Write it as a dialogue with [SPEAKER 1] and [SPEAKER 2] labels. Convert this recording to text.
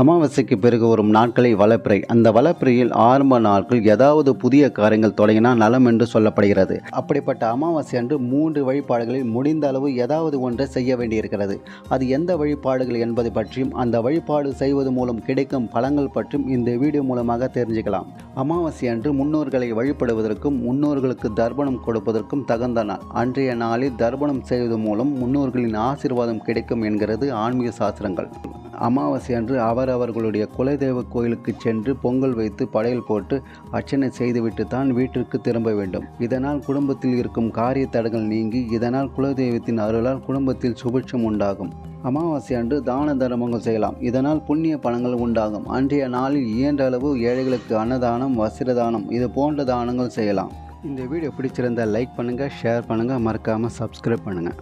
[SPEAKER 1] அமாவாசைக்கு பிறகு வரும் நாட்களை வளப்பிறை. அந்த வளப்பிறையில் ஆரம்ப நாட்கள் ஏதாவது புதிய காரியங்கள் தொடங்கினால் நலம் என்று சொல்லப்படுகிறது. அப்படிப்பட்ட அமாவாசை அன்று மூன்று வழிபாடுகளில் முடிந்த அளவு ஏதாவது ஒன்றை செய்ய வேண்டியிருக்கிறது. அது எந்த வழிபாடுகள் என்பதை பற்றியும் அந்த வழிபாடு செய்வது மூலம் கிடைக்கும் பலங்கள் பற்றியும் இந்த வீடியோ மூலமாக தெரிஞ்சுக்கலாம். அமாவாசை அன்று முன்னோர்களை வழிபடுவதற்கும் முன்னோர்களுக்கு தர்ப்பணம் கொடுப்பதற்கும் தகுந்த நாள். அன்றைய நாளில் தர்ப்பணம் செய்வது மூலம் முன்னோர்களின் ஆசீர்வாதம் கிடைக்கும் என்கிறது ஆன்மீக சாஸ்திரங்கள். அமாவாசை அன்று அவர்களுடைய குலதெய்வ கோயிலுக்கு சென்று பொங்கல் வைத்து படையல் போட்டு அர்ச்சனை செய்துவிட்டு தான் வீட்டிற்கு திரும்ப வேண்டும். இதனால் குடும்பத்தில் இருக்கும் காரிய தடங்கள் நீங்கி இதனால் குலதெய்வத்தின் அருளால் குடும்பத்தில் சுபிட்சம் உண்டாகும். அமாவாசை அன்று தான தர்மங்கள் செய்யலாம். இதனால் புண்ணிய பலன்கள் உண்டாகும். அன்றைய நாளில் இயன்ற அளவு ஏழைகளுக்கு அன்னதானம் வஸ்திரதானம் இது போன்ற தானங்கள் செய்யலாம். இந்த வீடியோ பிடிச்சிருந்தால் லைக் பண்ணுங்கள் ஷேர் பண்ணுங்கள் மறக்காமல் சப்ஸ்கிரைப் பண்ணுங்கள்